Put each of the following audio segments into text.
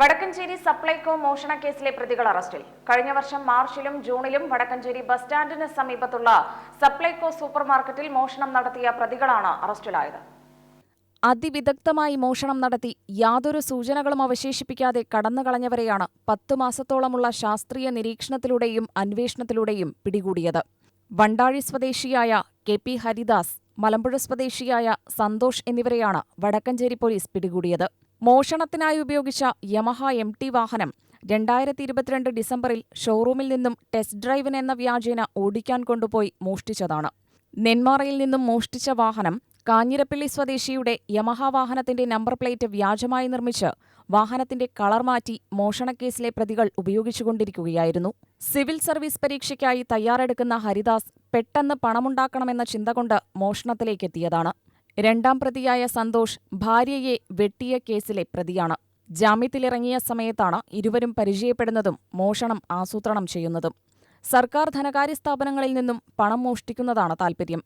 വടക്കഞ്ചേരി സപ്ലൈകോ മോഷണ കേസിലെ പ്രതികൾ അറസ്റ്റിൽ. കഴിഞ്ഞ വർഷം മാർച്ചിലും ജൂണിലും വടക്കഞ്ചേരി ബസ് സ്റ്റാൻഡിന് സമീപത്തുള്ള സപ്ലൈകോ സൂപ്പർമാർക്കറ്റിൽ മോഷണം നടത്തിയ പ്രതികളാണ് അറസ്റ്റിലായത്. അതിവിദഗ്ധമായി മോഷണം നടത്തി യാതൊരു സൂചനകളും അവശേഷിപ്പിക്കാതെ കടന്നുകളഞ്ഞവരെയാണ് പത്തു മാസത്തോളമുള്ള ശാസ്ത്രീയ നിരീക്ഷണത്തിലൂടെയും അന്വേഷണത്തിലൂടെയും പിടികൂടിയത്. വണ്ടാഴി സ്വദേശിയായ കെ പി ഹരിദാസ് മലമ്പുഴ സ്വദേശിയായ സന്തോഷ് എന്നിവരെയാണ് വടക്കഞ്ചേരി പോലീസ് പിടികൂടിയത്. മോഷണത്തിനായി ഉപയോഗിച്ച യമഹ എം ടി വാഹനം രണ്ടായിരത്തി ഇരുപത്തിരണ്ട് ഡിസംബറിൽ ഷോറൂമിൽ നിന്നും ടെസ്റ്റ് ഡ്രൈവിന് എന്ന വ്യാജേന ഓടിക്കാൻ കൊണ്ടുപോയി മോഷ്ടിച്ചതാണ്. നെന്മാറയിൽ നിന്നും മോഷ്ടിച്ച വാഹനം കാഞ്ഞിരപ്പള്ളി സ്വദേശിയുടെ യമഹ വാഹനത്തിന്റെ നമ്പർ പ്ലേറ്റ് വ്യാജമായി നിർമ്മിച്ച് വാഹനത്തിന്റെ കളർ മാറ്റി മോഷണക്കേസിലെ പ്രതികൾ ഉപയോഗിച്ചുകൊണ്ടിരിക്കുകയായിരുന്നു. സിവിൽ സർവീസ് പരീക്ഷയ്ക്കായി തയ്യാറെടുക്കുന്ന ഹരിദാസ് പെട്ടെന്ന് പണമുണ്ടാക്കണമെന്ന ചിന്ത കൊണ്ട് മോഷണത്തിലേക്കെത്തിയതാണ്. രണ്ടാം പ്രതിയായ സന്തോഷ് ഭാര്യയെ വെട്ടിയ കേസിലെ പ്രതിയാണ്. ജാമ്യത്തിലിറങ്ങിയ സമയത്താണ് ഇരുവരും പരിചയപ്പെടുന്നതും മോഷണം ആസൂത്രണം ചെയ്യുന്നതും. സർക്കാർ ധനകാര്യ സ്ഥാപനങ്ങളിൽ നിന്നും പണം മോഷ്ടിക്കുന്നതാണ് താൽപര്യം.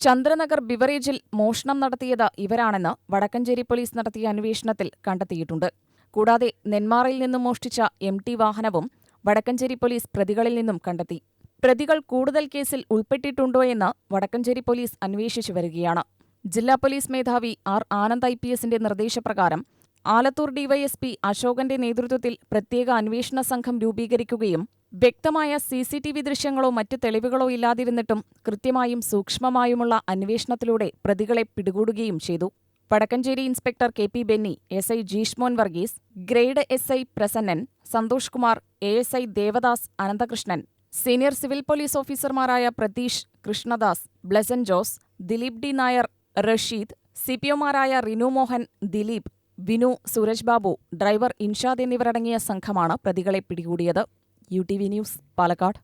ചന്ദ്രനഗർ ബിവറേജിൽ മോഷണം നടത്തിയത് ഇവരാണെന്ന് വടക്കഞ്ചേരി പോലീസ് നടത്തിയ അന്വേഷണത്തിൽ കണ്ടെത്തിയിട്ടുണ്ട്. കൂടാതെ നെന്മാറയിൽ നിന്നും മോഷ്ടിച്ച എം ടി വാഹനവും വടക്കഞ്ചേരി പോലീസ് പ്രതികളിൽ നിന്നും കണ്ടെത്തി. പ്രതികൾ കൂടുതൽ കേസിൽ ഉൾപ്പെട്ടിട്ടുണ്ടോയെന്ന് വടക്കഞ്ചേരി പോലീസ് അന്വേഷിച്ചു വരികയാണ്. ജില്ലാ പോലീസ് മേധാവി ആർ ആനന്ദ് ഐ പി എസിന്റെ നിർദ്ദേശപ്രകാരം ആലത്തൂർ ഡിവൈഎസ്പി അശോകന്റെ നേതൃത്വത്തിൽ പ്രത്യേക അന്വേഷണ സംഘം രൂപീകരിക്കുകയും വ്യക്തമായ സി സി ടി വി ദൃശ്യങ്ങളോ മറ്റ് തെളിവുകളോ ഇല്ലാതിരുന്നിട്ടും കൃത്യമായും സൂക്ഷ്മമായുമുള്ള അന്വേഷണത്തിലൂടെ പ്രതികളെ പിടികൂടുകയും ചെയ്തു. Vadakkanchery inspector K P Benny S I Jeeshmon Varghese grade S I Prasannan Santhosh Kumar A S I Devadas Ananthakrishnan senior civil police ഓഫീസർമാരായ Pratheesh Krishnadas Blessen Jose Dileep D Nair Rasheed C P ഒമാരായ Rinu Mohan Dileep Vinu Suraj Babu driver Inshad എന്നിവരടങ്ങിയ സംഘമാണ് പ്രതികളെ പിടികൂടിയത്. U T V news Palakkad.